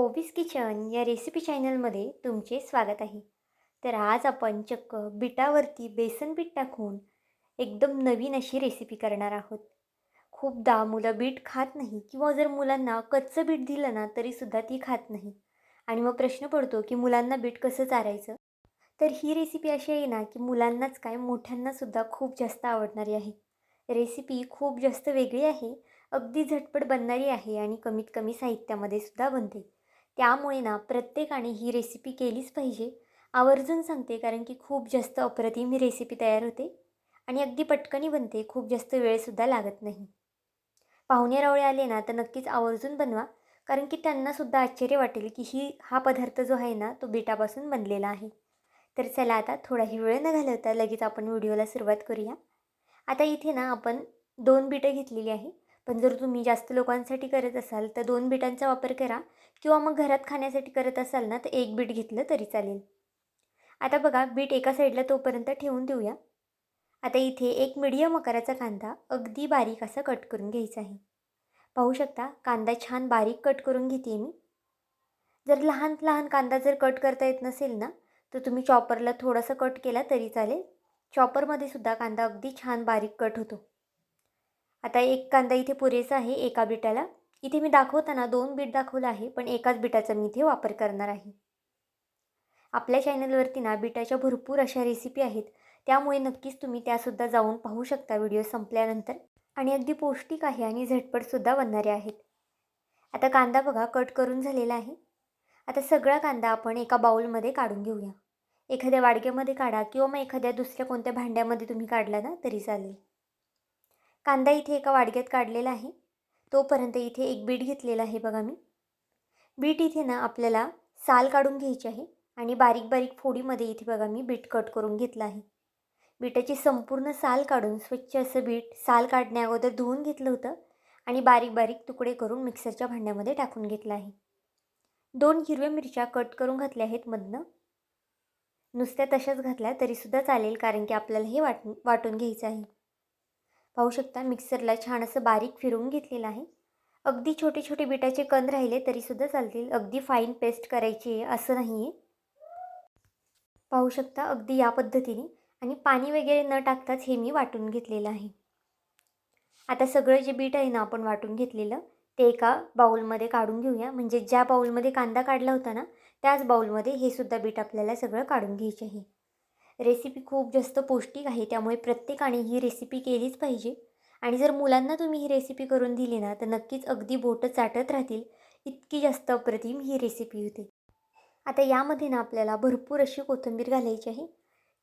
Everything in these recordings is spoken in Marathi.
ओबीस किचन या रेसिपी चॅनलमध्ये तुमचे स्वागत आहे. तर आज आपण चक्क बिटावरती बेसन पीठ टाकून एकदम नवीन अशी रेसिपी करणार आहोत. खूपदा मुलं बीट खात नाही किंवा जर मुलांना कच्चं बीट दिलं ना तरीसुद्धा ती खात नाही. आणि मग प्रश्न पडतो की मुलांना बीट कसं चारायचं? तर ही रेसिपी अशी आहे ना की मुलांनाच काय मोठ्यांनासुद्धा खूप जास्त आवडणारी आहे. रेसिपी खूप जास्त वेगळी आहे अगदी झटपट बनणारी आहे आणि कमीत कमी साहित्यामध्ये सुद्धा बनते. त्यामुळे ना प्रत्येकाने ही रेसिपी केलीच पाहिजे. आवर्जून सांगते कारण की खूप जास्त अप्रतिम ही रेसिपी तयार होते आणि अगदी पटकनी बनते खूप जास्त वेळसुद्धा लागत नाही. पाहुणे रावळे आले ना तर नक्कीच आवर्जून बनवा कारण की त्यांनासुद्धा आश्चर्य वाटेल की ही हा पदार्थ जो आहे ना तो बिटापासून बनलेला आहे. तर चला आता थोडाही वेळ न घालवता लगेच आपण व्हिडिओला सुरुवात करूया. आता इथे ना आपण दोन बिटं घेतलेली आहे. पण जर तुम्ही जास्त लोकांसाठी करत असाल तर दोन बिटांचा वापर करा किंवा मग घरात खाण्यासाठी करत असाल ना तर एक बीट घेतलं तरी चालेल. आता बघा बीट एका साईडला तोपर्यंत ठेवून देऊया. आता इथे एक मिडियम आकाराचा कांदा अगदी बारीक असा कट करून घ्यायचा आहे. पाहू शकता कांदा छान बारीक कट करून घेते मी. जर लहान लहान कांदा जर कट करता येत नसेल ना तर तुम्ही चॉपरला थोडासा कट केला तरी चालेल. चॉपरमध्ये सुद्धा कांदा अगदी छान बारीक कट होतो. आता एक कांदा इथे पुरेसा आहे एका बिटाला. इथे मी दाखवताना दोन बीट दाखवलं आहे पण एकाच बिटाचा मी इथे वापर करणार आहे. आपल्या चॅनलवरती ना बिटाच्या भरपूर अशा रेसिपी आहेत. त्यामुळे नक्कीच तुम्ही त्यासुद्धा जाऊन पाहू शकता व्हिडिओ संपल्यानंतर. आणि अगदी पौष्टिक आहे आणि झटपटसुद्धा बनणारे आहेत. आता कांदा बघा कट करून झालेला आहे. आता सगळा कांदा आपण एका बाऊलमध्ये काढून घेऊया. एखाद्या वाडग्यामध्ये काढा किंवा मग एखाद्या दुसऱ्या कोणत्या भांड्यामध्ये तुम्ही काढला ना तरी चालेल. कांदा इथे एका वाडग्यात काढलेला आहे. तोपर्यंत इथे एक बीट घेतलेला आहे बघा मी. बीट इथे ना आपल्याला साल काढून घ्यायची आहे आणि बारीक बारीक फोडीमध्ये इथे बघा मी बीट कट करून घेतलं आहे. बीटाची संपूर्ण साल काढून स्वच्छ असं बीट साल काढण्या अगोदर धुवून घेतलं होतं आणि बारीक बारीक तुकडे करून मिक्सरच्या भांड्यामध्ये टाकून घेतलं आहे. दोन हिरव्या मिरच्या कट करून घातल्या आहेत मधनं. नुसत्या तशाच घातल्या तरीसुद्धा चालेल कारण की आपल्याला हे वाट वाटून घ्यायचं आहे. पाहू शकता मिक्सरला छान असं बारीक फिरवून घेतलेलं आहे. अगदी छोटे छोटे बिटाचे कण राहिले तरीसुद्धा चालतील. अगदी फाईन पेस्ट करायची आहे असं नाही आहे पाहू शकता अगदी या पद्धतीने. आणि पाणी वगैरे न टाकताच हे मी वाटून घेतलेलं आहे. आता सगळं जे बीट आहे ना आपण वाटून घेतलेलं ते एका बाऊलमध्ये काढून घेऊया. म्हणजे ज्या बाऊलमध्ये कांदा काढला होता ना त्याच बाऊलमध्ये हे सुद्धा बीट आपल्याला सगळं काढून घ्यायचे आहे. रेसिपी खूप जास्त पौष्टिक आहे त्यामुळे प्रत्येकाने ही रेसिपी केलीच पाहिजे. आणि जर मुलांना तुम्ही ही रेसिपी करून दिली ना तर नक्कीच अगदी बोटं चाटत राहतील. इतकी जास्त अप्रतिम ही रेसिपी होते. आता यामध्ये ना आपल्याला भरपूर अशी कोथिंबीर घालायची आहे.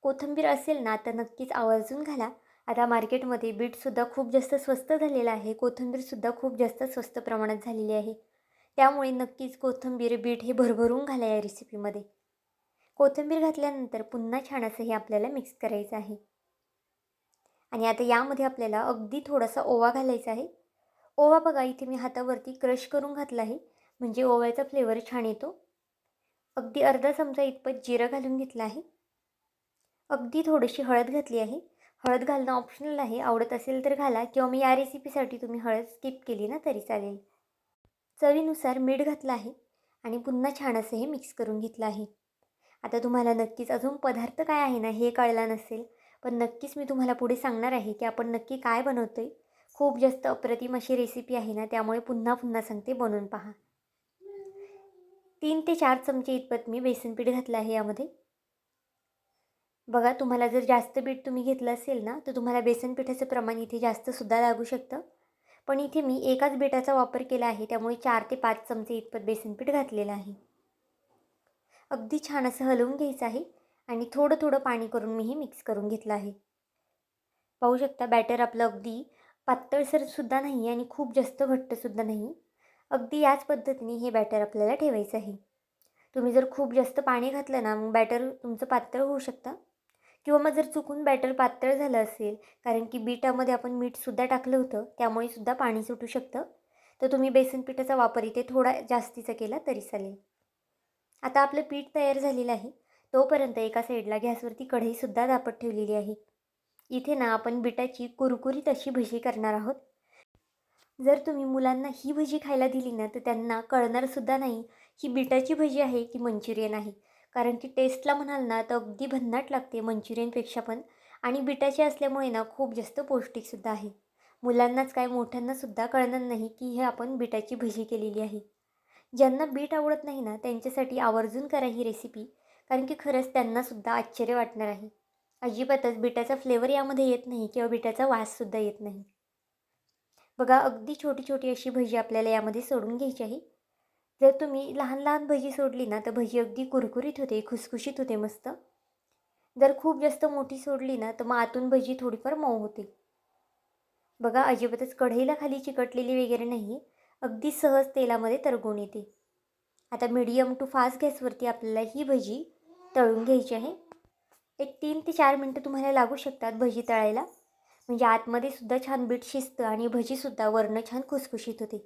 कोथिंबीर असेल ना तर नक्कीच आवर्जून घाला. आता मार्केटमध्ये बीटसुद्धा खूप जास्त स्वस्त झालेलं आहे. कोथिंबीरसुद्धा खूप जास्त स्वस्त प्रमाणात झालेली आहे. त्यामुळे नक्कीच कोथिंबीर बीट हे भरभरून घाला या रेसिपीमध्ये कोथिंबीर घातल्यानंतर पुन्हा छान असं हे आपल्याला मिक्स करायचं आहे. आणि आता यामध्ये आपल्याला अगदी थोडासा ओवा घालायचा आहे. ओवा बघा इथे मी हातावरती क्रश करून घातला आहे. म्हणजे ओव्याचा फ्लेवर छान येतो. अगदी अर्धा चमचा इतपत जिरं घालून घेतलं आहे. अगदी थोडीशी हळद घातली आहे. हळद घालणं ऑप्शनल आहे. आवडत असेल तर घाला किंवा मी या रेसिपीसाठी तुम्ही हळद स्किप केली ना तरी चालेल. चवीनुसार मीठ घातलं आहे. आणि पुन्हा छान असं हे मिक्स करून घेतलं आहे. आता तुम्हाला नक्कीच अजून पदार्थ काय आहे ना हे कळला नसेल. पण नक्कीच मी तुम्हाला पुढे सांगणार आहे की आपण नक्की काय बनवतो आहे खूप जास्त अप्रतिम अशी रेसिपी आहे ना त्यामुळे पुन्हा पुन्हा सांगते बनवून पहा. तीन ते चार चमचे इतपत मी बेसन पीठ घातलं आहे यामध्ये. बघा तुम्हाला जर जास्त पीठ तुम्ही घेतलं असेल ना तर तुम्हाला बेसन पिठाचं प्रमाण इथे जास्तसुद्धा लागू शकतं. पण इथे मी एकाच बेटाचा वापर केला आहे त्यामुळे चार ते पाच चमचे इतपत बेसन पीठ घातलेलं आहे. अगदी छान असं हलवून घ्यायचं आहे आणि थोडं थोडं पाणी करून मी हे मिक्स करून घेतलं आहे. पाहू शकता बॅटर आपलं अगदी पातळसरसुद्धा नाही आणि खूप जास्त घट्टसुद्धा नाही. अगदी याच पद्धतीने हे बॅटर आपल्याला ठेवायचं आहे. तुम्ही जर खूप जास्त पाणी घातलं ना मग बॅटर तुमचं पातळ होऊ शकतं. किंवा मग जर चुकून बॅटर पातळ झालं असेल कारण की बीटामध्ये आपण मीठसुद्धा टाकलं होतं त्यामुळे सुद्धा पाणी सुटू शकतं. तर तुम्ही बेसन पिठाचा वापर इथे थोडा जास्तीचा केला तरी चालेल. आता आपलं पीठ तयार झालेलं आहे. तोपर्यंत एका साईडला गॅसवरती कढईसुद्धा दापट ठेवलेली आहे. इथे ना आपण बिटाची कुरकुरीत अशी भजी करणार आहोत. जर तुम्ही मुलांना ही भजी खायला दिली ना तर त्यांना कळणारसुद्धा नाही ही बिटाची भजी आहे की मंचुरियन आहे. कारण की टेस्टला म्हणाल ना तर अगदी भन्नाट लागते मंचुरियनपेक्षा पण. आणि बिटाची असल्यामुळे ना खूप जास्त पौष्टिकसुद्धा आहे. मुलांनाच काय मोठ्यांनासुद्धा कळणार नाही की हे आपण बिटाची भजी केलेली आहे. ज्यांना बीट आवडत नाही ना त्यांच्यासाठी आवर्जून करा ही रेसिपी कारण की खरंच त्यांनासुद्धा आश्चर्य वाटणार आहे. अजिबातच बिटाचा फ्लेवर यामध्ये येत नाही किंवा बिटाचा वाससुद्धा येत नाही. बघा अगदी छोटी छोटी अशी भजी आपल्याला यामध्ये सोडून घ्यायची आहे. जर तुम्ही लहान लहान भजी सोडली ना तर भजी अगदी कुरकुरीत होते खुसखुशीत होते मस्त. जर खूप जास्त मोठी सोडली ना तर मग आतून भजी थोडीफार मऊ होते. बघा अजिबातच कढईला खाली चिकटलेली वगैरे नाही अगदी सहज तेलामध्ये तरगून येते. आता मीडियम टू फास्ट गॅसवरती आपल्याला ही भजी तळून घ्यायची आहे. एक तीन ते चार मिनटं तुम्हाला लागू शकतात भजी तळायला. म्हणजे आतमध्ये सुद्धा छान बीट शिजतं आणि भजीसुद्धा वरणं छान खुसखुशीत होते.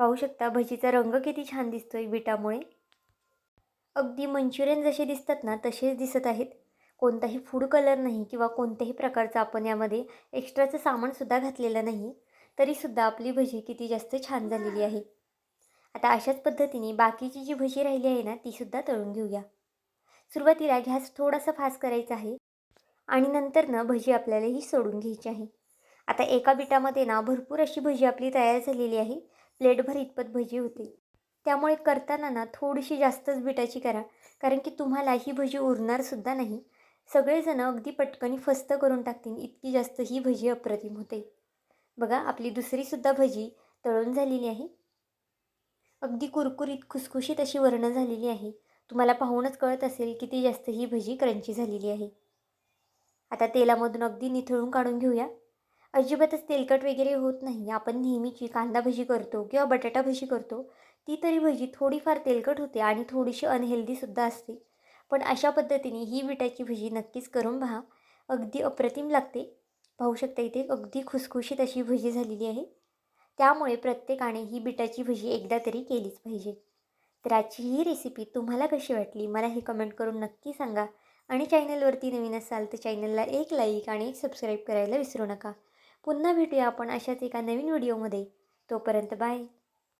पाहू शकता भजीचा रंग किती छान दिसतो आहे बिटामुळे अगदी मंचुरियन जसे दिसतात ना तसेच दिसत आहेत. कोणताही फूड कलर नाही किंवा कोणत्याही प्रकारचं आपण यामध्ये एक्स्ट्राचं सामानसुद्धा घातलेलं नाही. तरीसुद्धा आपली भजी किती जास्त छान झालेली आहे. आता अशाच पद्धतीने बाकीची जी भजी राहिली आहे ना तीसुद्धा तळून घेऊया. सुरुवातीला गॅस थोडासा फास्ट करायचा आहे आणि नंतर ना भजी आपल्याला ही सोडून घ्यायची आहे. आता एका बिटामध्ये ना भरपूर अशी भजी आपली तयार झालेली आहे. प्लेटभर इतपत भजी होते. त्यामुळे करताना ना थोडीशी जास्तच बिटाची करा कारण की तुम्हाला ही भजी उरणारसुद्धा नाही. सगळेजण अगदी पटकनी फस्त करून टाकतील इतकी जास्त ही भजी अप्रतिम होते. बघा आपली दुसरीसुद्धा भजी तळून झालेली आहे. अगदी कुरकुरीत खुसखुशीत अशी वर्ण झालेली आहे. तुम्हाला पाहूनच कळत असेल किती जास्त ही भजी क्रंची झालेली आहे. आता तेलामधून अगदी निथळून काढून घेऊया. अजिबातच तेलकट वगैरे होत नाही. आपण नेहमीची कांदा भजी करतो किंवा बटाटा भजी करतो. ती तरी भजी थोडीफार तेलकट होते आणि थोडीशी अनहेल्दीसुद्धा असते. पण अशा पद्धतीने ही विटाची भजी नक्कीच करून पहा. अगदी अप्रतिम लागते. पाहू शकता इथे अगदी खुसखुशीत अशी भजी झालेली आहे. त्यामुळे प्रत्येकाने ही बिटाची भजी एकदा तरी केलीच पाहिजे. तर आजची ही रेसिपी तुम्हाला कशी वाटली? मला हे कमेंट करून नक्की सांगा. आणि चॅनलवरती नवीन असाल तर चॅनलला एक लाईक आणि एक सबस्क्राईब करायला विसरू नका. पुन्हा भेटूया आपण अशाच एका नवीन व्हिडिओमध्ये तोपर्यंत बाय